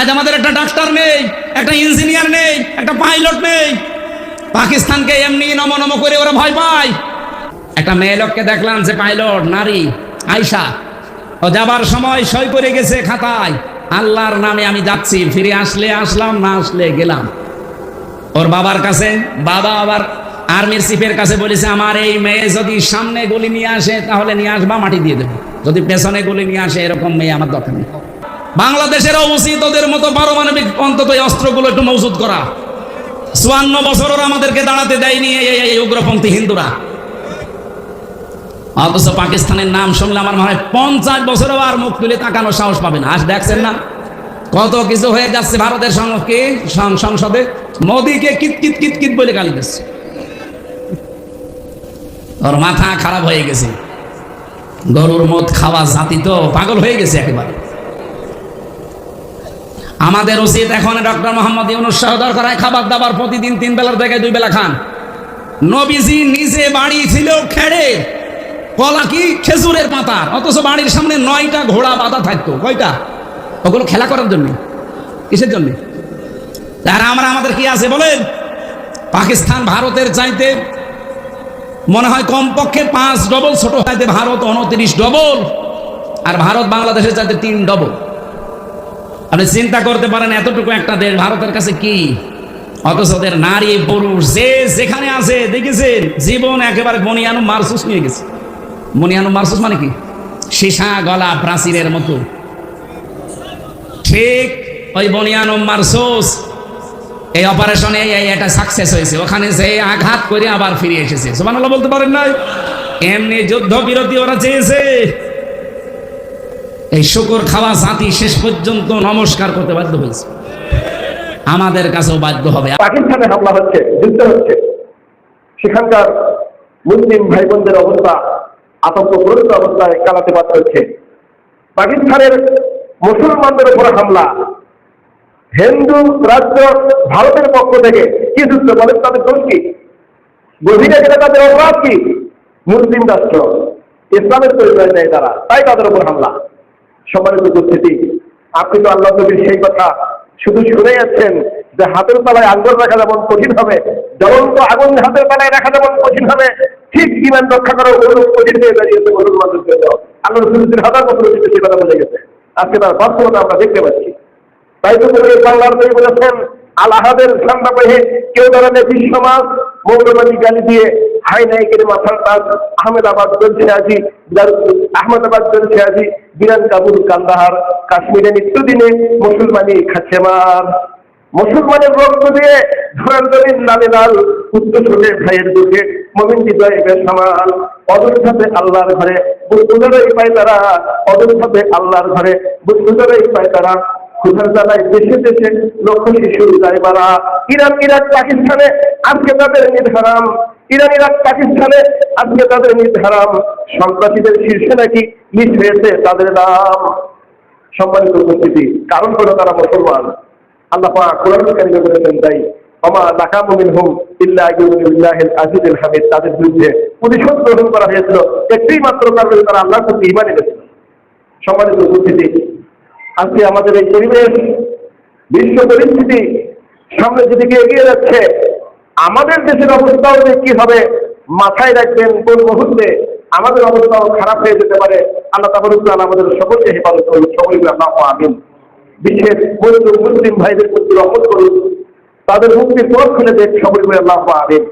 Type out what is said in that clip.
আজ আমাদের একটা ডাক্তার নেই, একটা ইঞ্জিনিয়ার নেই, একটা পাইলট নেই। পাকিস্তানকে এমনি নম নম করে ওরা ভয় পায়। একটা মেয়ে লোককে দেখলাম যে পাইলট, নারী আয়সা ও যাবার সময় সই করে গেছে খাতায়। আল্লাহর নামে আমি যাচ্ছি, ফিরে আসলে আসলাম, না আসলে গেলাম। ওর বাবার কাছে, বাবা আবার আর্মির চিফের কাছে বলেছে, আমার এই মেয়ে যদি সামনে গুলি নিয়ে আসে, তাহলে নিয়ে আসবা, মাটি দিয়ে দেবে। যদি পেছনে গুলি নিয়ে আসে, এরকম মেয়ে আমার দরকার নেই। বাংলাদেশেরও উচিত ওদের মতো পারমাণবিক অন্তত অস্ত্রগুলো একটু মজুদ করা। চুয়ান্ন বছর ওরা আমাদেরকে দাঁড়াতে দেয়নি এই- উগ্রপন্থী হিন্দুরা। অথচ পাকিস্তানের নাম শুনলে আমার মনে হয় পঞ্চাশ বছরও আর মুখ তুলে তাকানোর সাহস পাবে না। আজ দেখছেন না? কত কিছু হয়ে যাচ্ছে ভারতের সং- কি? সং- সংসদে। মোদীকে কিত কিত কিত কিত বলে গালি দিচ্ছে। ওর মাথা খারাপ হয়ে গেছে। গরুর মদ খাওয়া জাতি তো পাগল হয়ে গেছে একেবারে। আমাদের উচিত এখন ডক্টর মোহাম্মদ ইউনুস সহ দরকার খাবার দাবার প্রতিদিন তিন বেলার জায়গায় দুই বেলা খান। নবীজি নিজে বাড়ি ছিল খেড়ে কলা কি? খেজুরের পাতা। অথচ বাড়ির সামনে নয়টা ঘোড়া বাঁধা থাকতো। কয়টা? ওগুলো খেলা করার জন্য, কিসের জন্য? আর আমরা আমাদের কি আছে বলেন? পাকিস্তান ভারতের চাইতে মনে হয় কমপক্ষে পাঁচ ডবল ছোট চাইতে ভারত উনত্রিশ ডবল আর ভারত বাংলাদেশের চাইতে তিন ডবল আপনি চিন্তা করতে পারেন, এতটুকু একটা দেশ ভারতের কাছে কি? অথচ ওদের নারী, পুরুষ, যে যেখানে আছে, দেখেছেন? জীবন একেবারে বনিয়ানু মারসুস নিয়ে গেছে। বনিয়ানু মারসুস মানে কি? সীসা গলা প্রাচীরের মতো। ঠিক ওই বনিয়ানু মারসুস। এই অপারেশনে এই এটা সাকসেস হয়েছে। ওখানে যে আঘাত করে আবার ফিরে এসেছে। সুবহানাল্লাহ বলতে পারেন নাই? এমনি যুদ্ধ বিরতি ওরা চেয়েছে। এই শুকর খাওয়া জাতি শেষ পর্যন্ত নমস্কার করতে বাধ্য হয়েছে। আমাদের কাছেও বাধ্য হবে। পাকিস্তানে হামলা হচ্ছে, যুদ্ধ হচ্ছে। সেখানকার মুসলিম ভাই বোনদের অবস্থা আতঙ্কগ্রস্ত অবস্থায় কালাতে বাধ্য হচ্ছে। পাকিস্তানের মুসলমানদের উপর হামলা। হিন্দু রাজ্য ভারতের পক্ষ থেকে কি যুদ্ধ বলেন তাদের দোষ কি? গভীরে গেলে তাদের অপরাধ কি? মুসলিম রাষ্ট্র, ইসলামের পরিচয় নেয় তারা, তাই তাদের উপর হামলা। সম্মানিত উপস্থিতি, আপনি তো আল্লাহ নবীর সেই কথা শুধু শুনে যাচ্ছেন যে হাতের পালায় আঙ্গুল রাখা যেমন কঠিন হবে, জ্বলন্ত আগুন হাতের পালায় রাখা যেমন কঠিন হবে, ঠিক জীবন রক্ষা করা অনুরূপ কঠিন হয়ে দাঁড়িয়েছে বলুন মানুষ আল্লাহ রসুল হাজার বছর অতীতে সে কথা বলে গেছে। আজকে তার বাস্তবতা আমরা দেখতে পাচ্ছি। তাই তো বাংলার বলেছেন আলাহাদের ঠান্ডা পেয়ে কেউ ধরনের বিশ্বমাস মৌলবাদী গালি দিয়ে হাই নাইকের মাথার তাজ আহমেদাবাদ চলছে আজি আহমেদাবাদ চলছে আজি বিরান কাবুল, কান্দাহার, কাশ্মীরে নিত্যদিনে মুসলমানি খাচ্ছে মার। মুসলমানের রক্ত দিয়ে ধরান্তরীর লালে লাল উচ্চ সুরে ভাইয়ের দুঃখে মমিন হৃদয়ে বেসামাল অদর্শাতে আল্লাহর ঘরে বুদ্ধরাই পায় তারা অদর্শাতে আল্লাহর ঘরে বুদ্ধরাই পায় তারা। ক্ষুধার জ্বালায় দেশে দেশে লক্ষ শিশু যায় ইরান, ইরাক, পাকিস্তানে আজকে তাদের নির্ধারাম ইরান, ইরাক, পাকিস্তানে আজকে তাদের নির্ধারাম সন্ত্রাসীদের শীর্ষে নাকি লিস্ট হয়েছে তাদের নাম। সম্মানিত উপস্থিতি, কারণ হলো তারা মুসলমান। আল্লাহ কোরআন কারিমে বলেছেন, তাই আমা নাকামু মিনহুম ইল্লা ইউমিনুল্লাহিল আজিজুল হামিদ। তাদের বিরুদ্ধে প্রতিশোধ গ্রহণ করা হয়েছিল। একটি মাত্র কারণে তারা আল্লাহর প্রতি ঈমান এনেছিল। সম্মানিত উপস্থিতি আজকে আমাদের এই পরিবেশ, বিশ্ব পরিস্থিতি সামনে যেদিকে এগিয়ে যাচ্ছে, আমাদের দেশের অবস্থাও যে কি হবে মাথায় রাখবেন, কোন মুহূর্তে আমাদের অবস্থাও খারাপ হয়ে যেতে পারে, আল্লাহ তাবরুদ্দান আমাদের সকলকে হেফাজত করুন, সকলকে আল্লাহ আমিন। বিশ্বের মজদুর মুসলিম ভাইদের প্রতি রহমত করুন, তাদের মুক্তির পথ খুলে দেখ, সকলকে আল্লাহ আমিন।